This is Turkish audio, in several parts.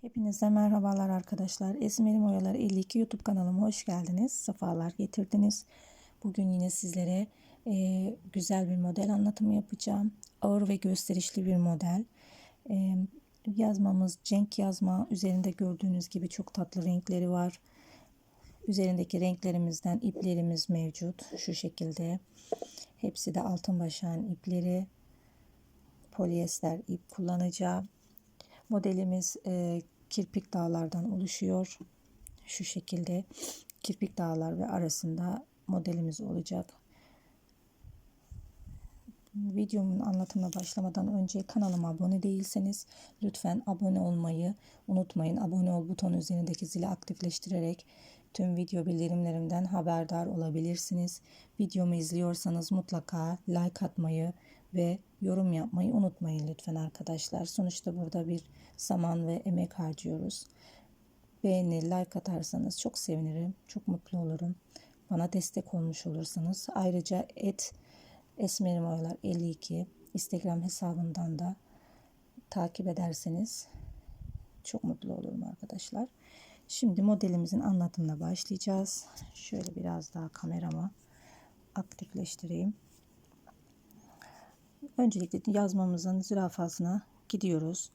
Hepinize merhabalar arkadaşlar. Esmerim Oyalar 52 YouTube kanalıma hoş geldiniz. Sefalar getirdiniz. Bugün yine sizlere e, güzel bir model anlatımı yapacağım. Ağır ve gösterişli bir model. E, yazmamız Cenk yazma. Üzerinde gördüğünüz gibi çok tatlı renkleri var. Üzerindeki renklerimizden iplerimiz mevcut. Şu şekilde. Hepsi de altın başağın ipleri. Polyester ip kullanacağım. Modelimiz e, kirpik dağlardan oluşuyor. Şu şekilde kirpik dağlar ve arasında modelimiz olacak. Videomun anlatımına başlamadan önce kanalıma abone değilseniz lütfen abone olmayı unutmayın. Abone ol butonu üzerindeki zili aktifleştirerek tüm video bildirimlerimden haberdar olabilirsiniz. Videomu izliyorsanız mutlaka like atmayı ve yorum yapmayı unutmayın lütfen arkadaşlar. Sonuçta burada bir zaman ve emek harcıyoruz. Beğeni, like atarsanız çok sevinirim. Çok mutlu olurum. Bana destek olmuş olursanız. Ayrıca et Esmerim Oyalar 52 Instagram hesabından da takip ederseniz çok mutlu olurum arkadaşlar. Şimdi modelimizin anlatımına başlayacağız. Şöyle biraz daha kameramı aktifleştireyim. Öncelikle yazmamızın zürafasına gidiyoruz.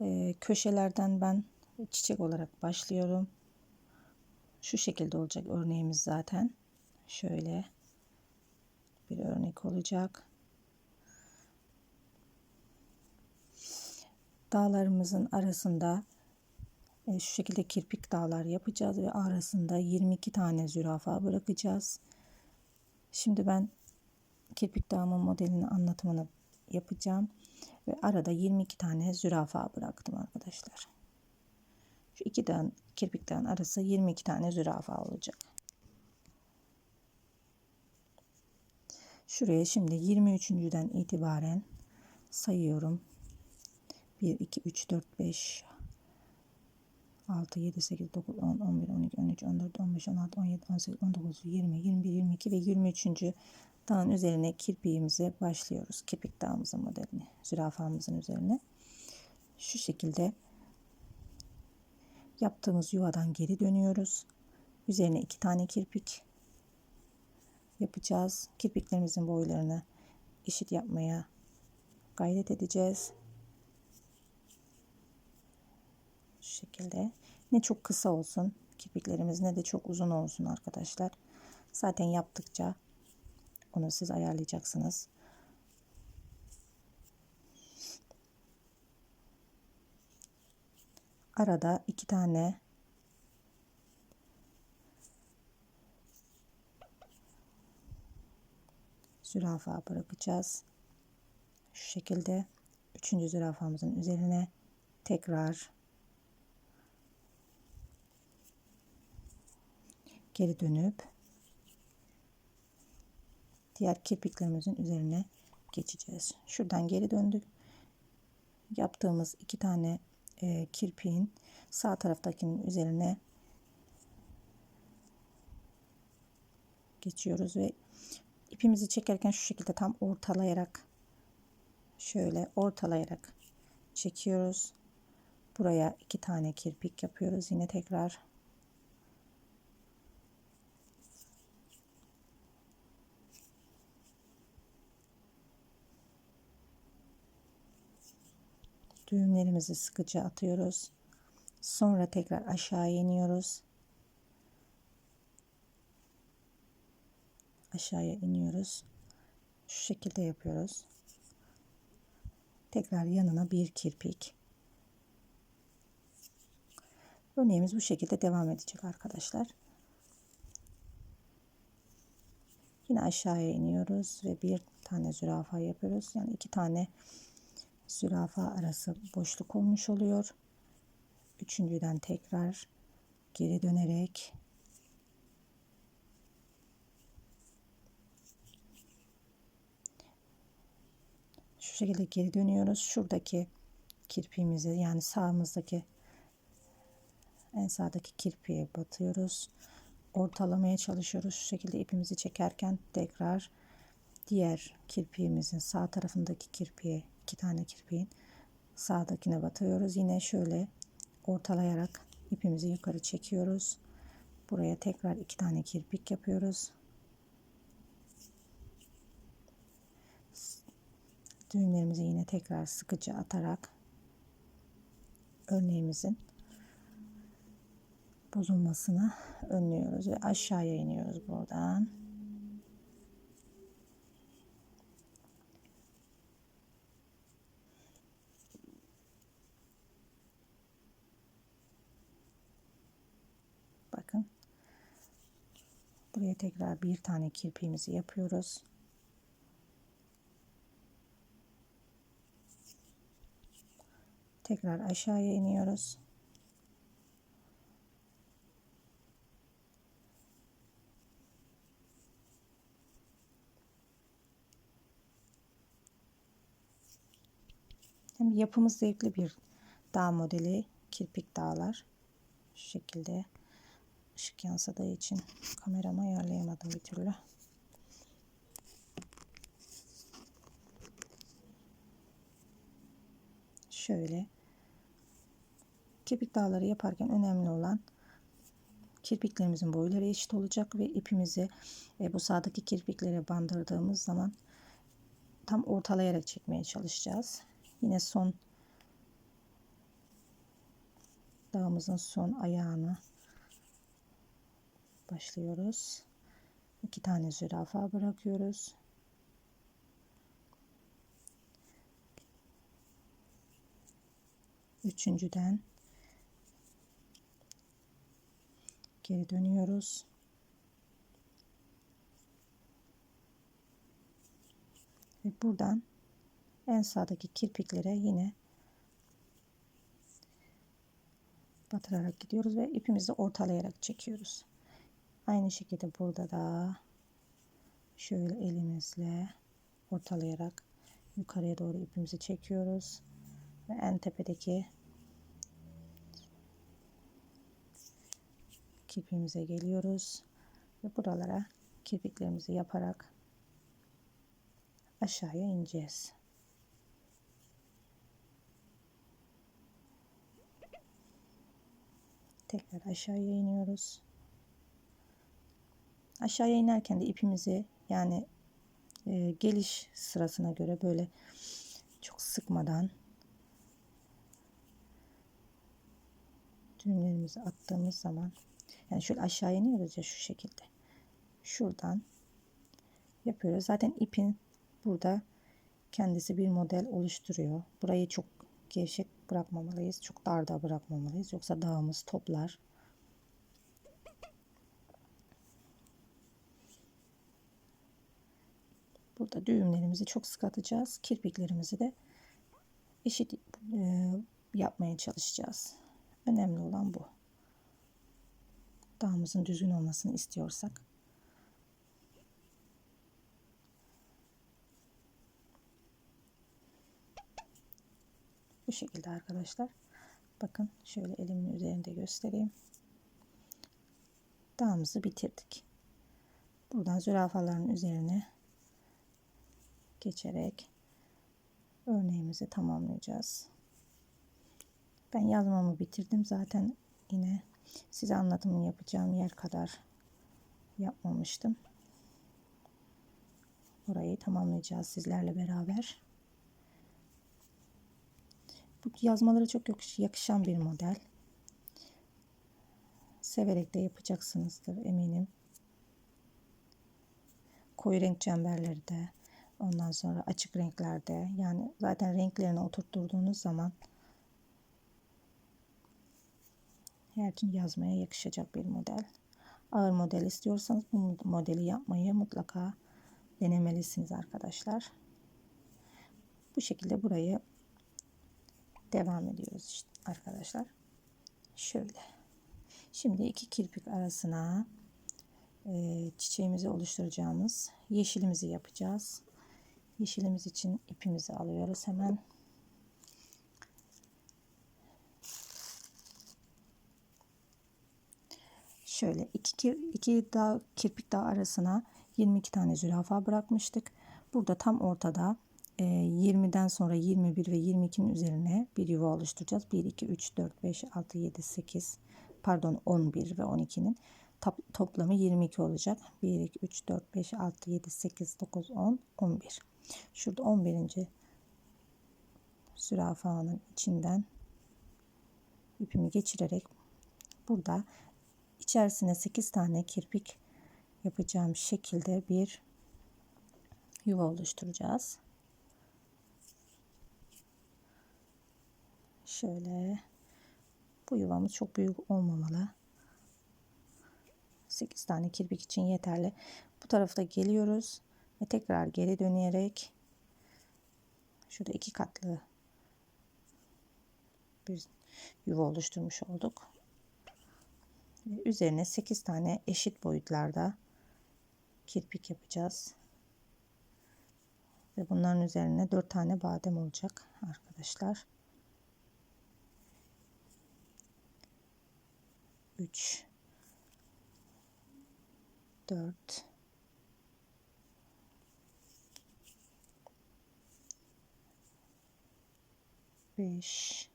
Ee, köşelerden ben çiçek olarak başlıyorum. Şu şekilde olacak örneğimiz zaten. Şöyle bir örnek olacak. Dağlarımızın arasında e, şu şekilde kirpik dağlar yapacağız ve arasında 22 tane zürafa bırakacağız. Şimdi ben kirpik dağımın modelini anlatımını yapacağım. Ve arada 22 tane zürafa bıraktım arkadaşlar. Şu iki dağın, kirpik dağın arası 22 tane zürafa olacak. Şuraya şimdi 23.den itibaren sayıyorum. 1, 2, 3, 4, 5, 6, 7, 8, 9, 10, 11, 12, 13, 14, 15, 16, 17, 18, 19, 20, 21, 22 ve 23. dağın üzerine kirpiğimize başlıyoruz. Kirpik dağımızın modelini, zürafamızın üzerine. Şu şekilde yaptığımız yuvadan geri dönüyoruz. Üzerine iki tane kirpik yapacağız. Kirpiklerimizin boylarını eşit yapmaya gayret edeceğiz. Şu şekilde. Ne çok kısa olsun kirpiklerimiz ne de çok uzun olsun arkadaşlar. Zaten yaptıkça onu siz ayarlayacaksınız. Arada iki tane zürafa bırakacağız. Şu şekilde üçüncü zürafamızın üzerine tekrar geri dönüp diğer kirpiklerimizin üzerine geçeceğiz. Şuradan geri döndük. Yaptığımız iki tane e, kirpiğin sağ taraftakinin üzerine geçiyoruz ve ipimizi çekerken şu şekilde tam ortalayarak şöyle ortalayarak çekiyoruz. Buraya iki tane kirpik yapıyoruz. Yine tekrar düğümlerimizi sıkıca atıyoruz. Sonra tekrar aşağı iniyoruz. Aşağıya iniyoruz. Şu şekilde yapıyoruz. Tekrar yanına bir kirpik. Örneğimiz bu şekilde devam edecek arkadaşlar. Yine aşağıya iniyoruz ve bir tane zürafa yapıyoruz. Yani iki tane zürafa arası boşluk olmuş oluyor. Üçüncüden tekrar geri dönerek şu şekilde geri dönüyoruz. Şuradaki kirpiğimizi yani sağımızdaki en sağdaki kirpiğe batıyoruz. Ortalamaya çalışıyoruz. Şu şekilde ipimizi çekerken tekrar diğer kirpiğimizin sağ tarafındaki kirpiğe iki tane kirpiğin sağdakine batıyoruz. Yine şöyle ortalayarak ipimizi yukarı çekiyoruz. Buraya tekrar iki tane kirpik yapıyoruz. Düğümlerimizi yine tekrar sıkıca atarak örneğimizin bozulmasını önlüyoruz ve aşağıya iniyoruz buradan. Bakın. Buraya tekrar bir tane kirpiğimizi yapıyoruz. Tekrar aşağıya iniyoruz. Hem yapımız zevkli bir dağ modeli. Kirpik dağlar. Şu şekilde ışık yansıdığı için kameramı ayarlayamadım bir türlü. Şöyle kirpik dağları yaparken önemli olan kirpiklerimizin boyları eşit olacak ve ipimizi e, bu sağdaki kirpiklere bandırdığımız zaman tam ortalayarak çekmeye çalışacağız. Yine son dağımızın son ayağını başlıyoruz. İki tane zürafa bırakıyoruz. Üçüncüden geri dönüyoruz. Ve buradan en sağdaki kirpiklere yine batırarak gidiyoruz ve ipimizi ortalayarak çekiyoruz. Aynı şekilde burada da şöyle elimizle ortalayarak yukarıya doğru ipimizi çekiyoruz ve en tepedeki kirpiğimize geliyoruz ve buralara kirpiklerimizi yaparak aşağıya ineceğiz. Tekrar aşağıya iniyoruz. Aşağıya inerken de ipimizi yani e, geliş sırasına göre böyle çok sıkmadan düğümlerimizi attığımız zaman yani şöyle aşağı iniyoruz ya şu şekilde. Şuradan yapıyoruz. Zaten ipin burada kendisi bir model oluşturuyor. Burayı çok gevşek bırakmamalıyız. Çok darda bırakmamalıyız. Yoksa dağımız toplar. Burada düğümlerimizi çok sık atacağız. Kirpiklerimizi de eşit e, yapmaya çalışacağız. Önemli olan bu. Dağımızın düzgün olmasını istiyorsak. Bu şekilde arkadaşlar. Bakın şöyle elimin üzerinde göstereyim. Dağımızı bitirdik. Buradan zürafaların üzerine geçerek örneğimizi tamamlayacağız. Ben yazmamı bitirdim. Zaten yine size anlatımını yapacağım yer kadar yapmamıştım. Burayı tamamlayacağız sizlerle beraber. Bu yazmalara çok yakışan bir model. Severek de yapacaksınızdır eminim. Koyu renk çemberleri de ondan sonra açık renklerde yani zaten renklerini oturtturduğunuz zaman her için yazmaya yakışacak bir model. Ağır model istiyorsanız bu modeli yapmayı mutlaka denemelisiniz arkadaşlar. Bu şekilde burayı devam ediyoruz işte arkadaşlar. Şöyle. Şimdi iki kirpik arasına e, çiçeğimizi oluşturacağımız yeşilimizi yapacağız. Yeşilimiz için ipimizi alıyoruz hemen. Şöyle iki, iki dağ, kirpik dağ arasına 22 tane zürafa bırakmıştık. Burada tam ortada e, 20'den sonra 21 ve 22'nin üzerine bir yuva oluşturacağız. 1, 2, 3, 4, 5, 6, 7, 8 pardon 11 ve 12'nin toplamı 22 olacak. 1, 2, 3, 4, 5, 6, 7, 8, 9, 10, 11. Şurada 11. zürafanın içinden ipimi geçirerek burada içerisine 8 tane kirpik yapacağım şekilde bir yuva oluşturacağız. Şöyle bu yuvamız çok büyük olmamalı. 8 tane kirpik için yeterli. Bu tarafta geliyoruz ve tekrar geri dönerek şurada iki katlı bir yuva oluşturmuş olduk. Ve üzerine 8 tane eşit boyutlarda kirpik yapacağız. Ve bunların üzerine 4 tane badem olacak arkadaşlar. 3 4 5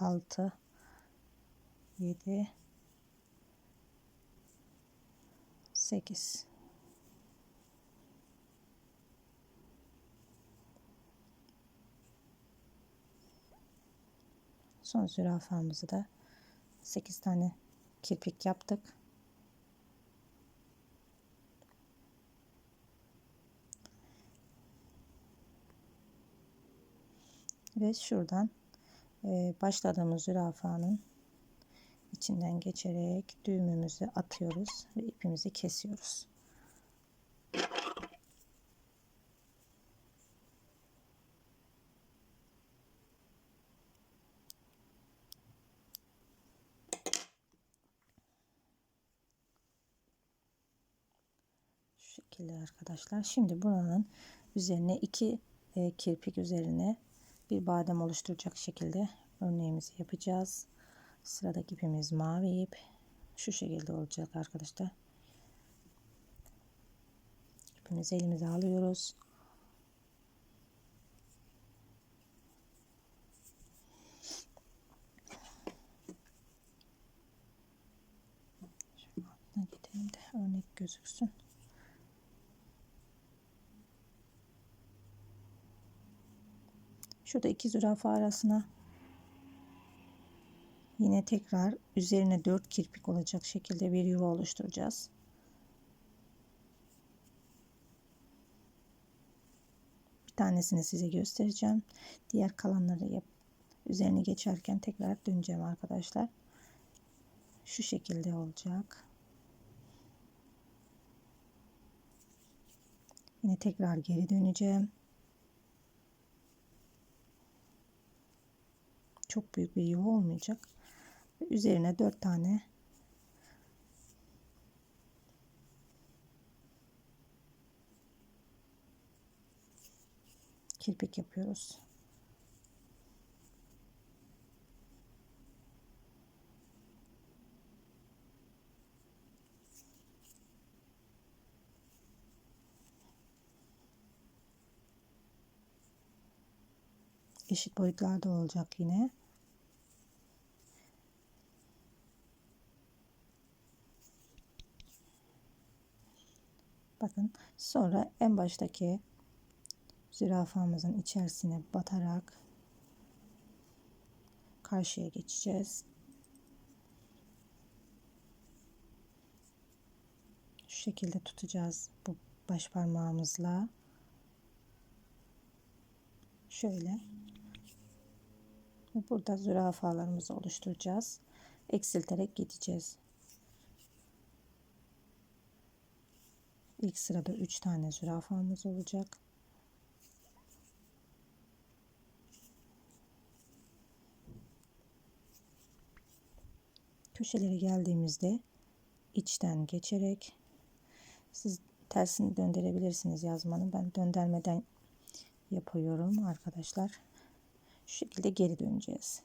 6 7 8 Son zürafamızı da 8 tane kirpik yaptık. Ve şuradan e, başladığımız zürafanın içinden geçerek düğümümüzü atıyoruz ve ipimizi kesiyoruz. Şekilde arkadaşlar. Şimdi buranın üzerine iki e, kirpik üzerine bir badem oluşturacak şekilde örneğimizi yapacağız. Sıradaki ipimiz mavi ip. Şu şekilde olacak arkadaşlar. İpimizi elimize alıyoruz. Şöyle gidelim de örnek gözüksün. Şurada iki zürafa arasına Yine tekrar üzerine 4 kirpik olacak şekilde bir yuva oluşturacağız. Bir tanesini size göstereceğim. Diğer kalanları yap üzerine geçerken tekrar döneceğim arkadaşlar. Şu şekilde olacak. Yine tekrar geri döneceğim. Çok büyük bir yuva olmayacak üzerine 4 tane kirpik yapıyoruz. Eşit boyutlarda olacak yine. Bakın sonra en baştaki zürafamızın içerisine batarak karşıya geçeceğiz. Şu şekilde tutacağız bu baş parmağımızla. Şöyle. Burada zürafalarımızı oluşturacağız. Eksilterek gideceğiz. İlk sırada 3 tane zürafamız olacak. Köşelere geldiğimizde içten geçerek siz tersini döndürebilirsiniz yazmanın. Ben döndürmeden yapıyorum arkadaşlar. Şu şekilde geri döneceğiz.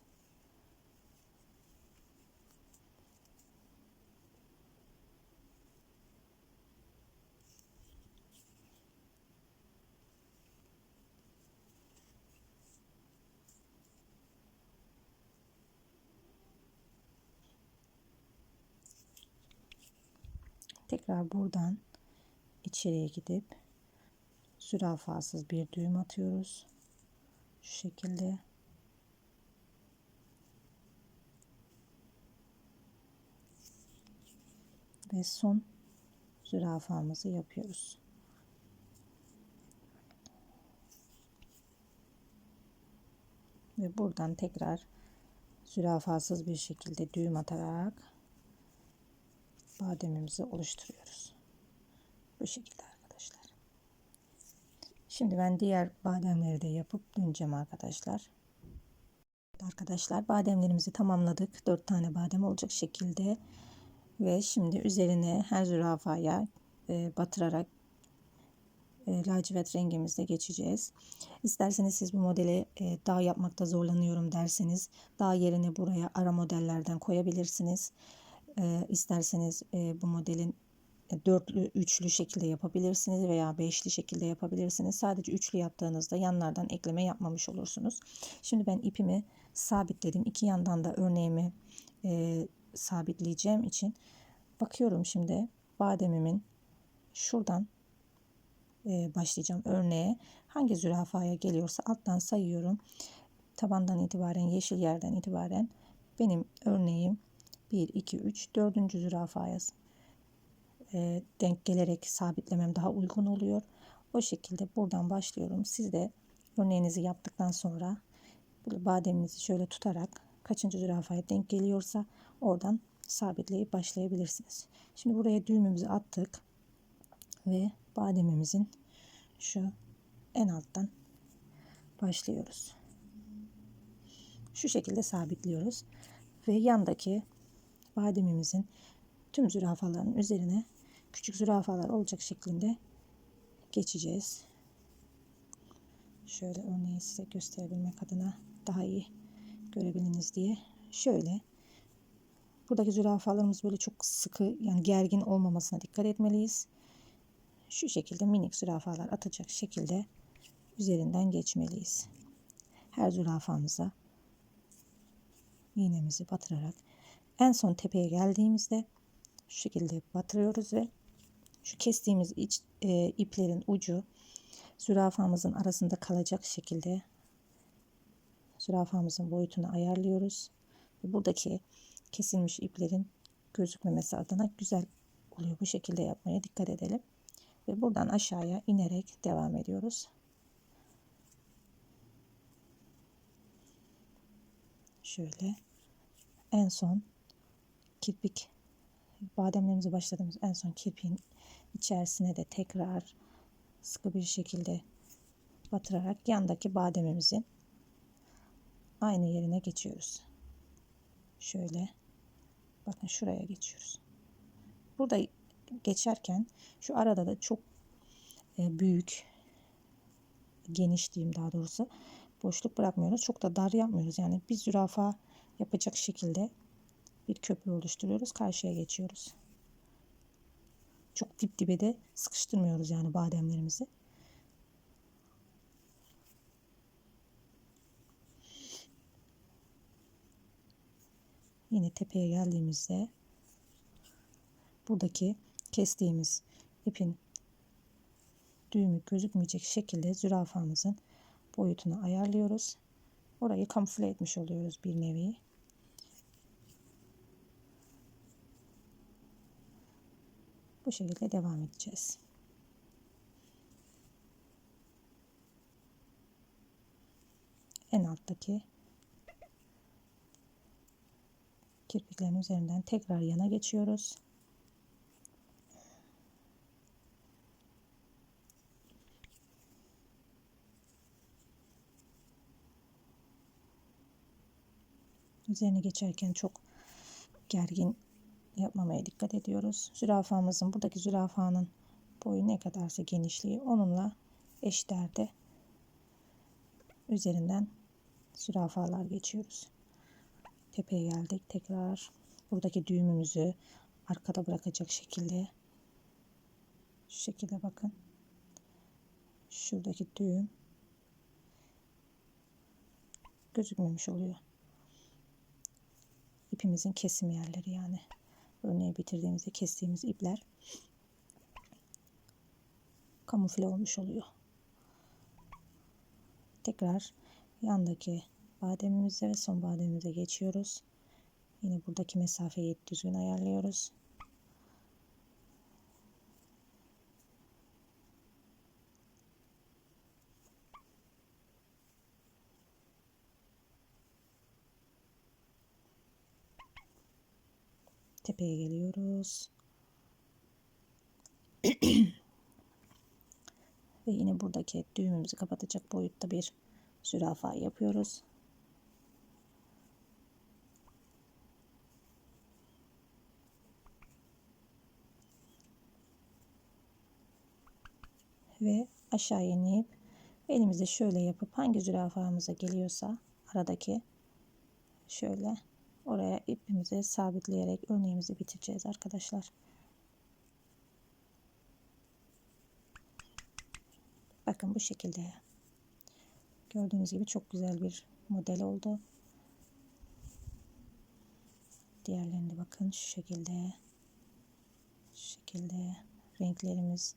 Tekrar buradan içeriye gidip zürafasız bir düğüm atıyoruz. Şu şekilde. Ve son zürafamızı yapıyoruz. Ve buradan tekrar zürafasız bir şekilde düğüm atarak bademimizi oluşturuyoruz. Bu şekilde arkadaşlar. Şimdi ben diğer bademleri de yapıp döneceğim arkadaşlar. Arkadaşlar bademlerimizi tamamladık. 4 tane badem olacak şekilde ve şimdi üzerine her zürafaya e, batırarak e, lacivert rengimizde geçeceğiz. İsterseniz siz bu modeli e, dağ yapmakta zorlanıyorum derseniz dağ yerine buraya ara modellerden koyabilirsiniz. E, isterseniz e, bu modelin e, dörtlü, üçlü şekilde yapabilirsiniz veya beşli şekilde yapabilirsiniz. Sadece üçlü yaptığınızda yanlardan ekleme yapmamış olursunuz. Şimdi ben ipimi sabitledim. İki yandan da örneğimi e, sabitleyeceğim için bakıyorum şimdi bademimin şuradan e, başlayacağım örneğe. Hangi zürafaya geliyorsa alttan sayıyorum. Tabandan itibaren yeşil yerden itibaren benim örneğim 1, 2, 3, 4. zürafaya e, denk gelerek sabitlemem daha uygun oluyor. O şekilde buradan başlıyorum. Siz de örneğinizi yaptıktan sonra bademinizi şöyle tutarak kaçıncı zürafaya denk geliyorsa oradan sabitleyip başlayabilirsiniz. Şimdi buraya düğümümüzü attık ve bademimizin şu en alttan başlıyoruz. Şu şekilde sabitliyoruz ve yandaki bademimizin tüm zürafaların üzerine küçük zürafalar olacak şeklinde geçeceğiz. Şöyle örneği size gösterebilmek adına daha iyi görebiliniz diye şöyle buradaki zürafalarımız böyle çok sıkı yani gergin olmamasına dikkat etmeliyiz şu şekilde minik zürafalar atacak şekilde üzerinden geçmeliyiz. Her zürafamıza iğnemizi batırarak en son tepeye geldiğimizde şu şekilde batırıyoruz ve şu kestiğimiz iç, e, iplerin ucu zürafamızın arasında kalacak şekilde zürafamızın boyutunu ayarlıyoruz. Buradaki kesilmiş iplerin gözükmemesi adına güzel oluyor. Bu şekilde yapmaya dikkat edelim ve buradan aşağıya inerek devam ediyoruz. Şöyle en son kirpik bademlerimizi başladığımız en son kirpiğin içerisine de tekrar sıkı bir şekilde batırarak yandaki bademimizin aynı yerine geçiyoruz. Şöyle bakın şuraya geçiyoruz. Burada geçerken şu arada da çok e, büyük geniş diyeyim daha doğrusu boşluk bırakmıyoruz. Çok da dar yapmıyoruz. Yani bir zürafa yapacak şekilde bir köprü oluşturuyoruz. Karşıya geçiyoruz. Çok dip dibe de sıkıştırmıyoruz yani bademlerimizi. Yine tepeye geldiğimizde buradaki kestiğimiz ipin düğümü gözükmeyecek şekilde zürafamızın boyutunu ayarlıyoruz. Orayı kamufle etmiş oluyoruz bir nevi. Bu şekilde devam edeceğiz. En alttaki kirpiklerin üzerinden tekrar yana geçiyoruz. Üzerine geçerken çok gergin yapmamaya dikkat ediyoruz. Zürafamızın buradaki zürafanın boyu ne kadarsa genişliği onunla eşderde üzerinden zürafalar geçiyoruz. Tepeye geldik. Tekrar buradaki düğümümüzü arkada bırakacak şekilde şu şekilde bakın. Şuradaki düğüm gözükmemiş oluyor ipimizin kesim yerleri yani. Örneği bitirdiğimizde kestiğimiz ipler kamufle olmuş oluyor. Tekrar yandaki bademimize ve son bademimize geçiyoruz. Yine buradaki mesafeyi düzgün ayarlıyoruz. Tepeye geliyoruz. Ve yine buradaki düğümümüzü kapatacak boyutta bir zürafa yapıyoruz. Ve aşağı inip elimizde şöyle yapıp hangi zürafamıza geliyorsa aradaki şöyle oraya ipimizi sabitleyerek örneğimizi bitireceğiz arkadaşlar. Bakın bu şekilde. Gördüğünüz gibi çok güzel bir model oldu. Diğerlerinde bakın şu şekilde. Şu şekilde renklerimiz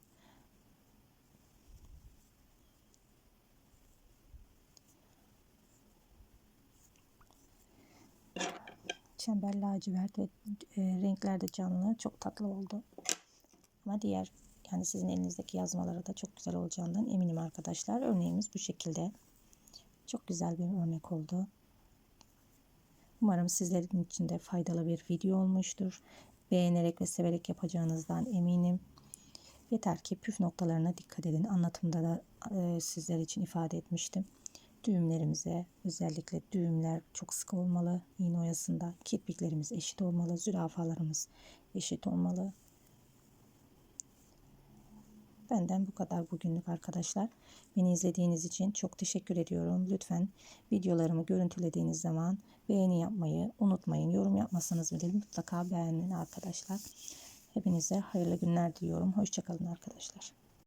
çember lacivert ve e, renkler de canlı. Çok tatlı oldu. Ama diğer yani sizin elinizdeki yazmalara da çok güzel olacağından eminim arkadaşlar. Örneğimiz bu şekilde. Çok güzel bir örnek oldu. Umarım sizlerin için de faydalı bir video olmuştur. Beğenerek ve severek yapacağınızdan eminim. Yeter ki püf noktalarına dikkat edin. Anlatımda da e, sizler için ifade etmiştim. Düğümlerimize özellikle düğümler çok sık olmalı. İğne oyasında kirpiklerimiz eşit olmalı. Zürafalarımız eşit olmalı. Benden bu kadar bugünlük arkadaşlar. Beni izlediğiniz için çok teşekkür ediyorum. Lütfen videolarımı görüntülediğiniz zaman beğeni yapmayı unutmayın. Yorum yapmasanız bile mutlaka beğenin arkadaşlar. Hepinize hayırlı günler diliyorum. Hoşçakalın arkadaşlar.